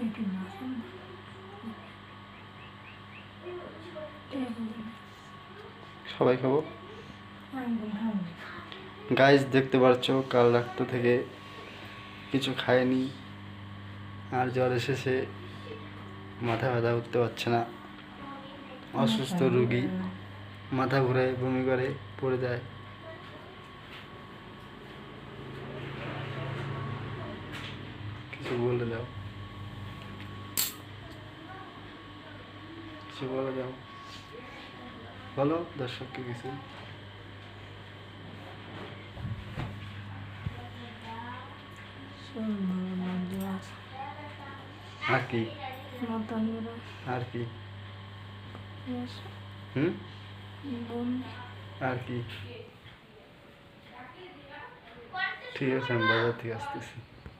একটু সবাই খাব? হ্যাঁ গাইজ দেখতে পাচ্ছ কাল রাত্র থেকে কিছু খায়নি আর জ্বর এসেছে মাথা ব্যথা উঠতে পারছে না। অসুস্থ রুগী মাথা ঘুরে বমি করে পড়ে যায়। কিছু বলে দাও। কিছু বলে দাও। বলো, দর্শককে কিছু। আর কি? আর কি? আর কি? ঠিক আছে, আমি বাজার থেকে আসতেছি।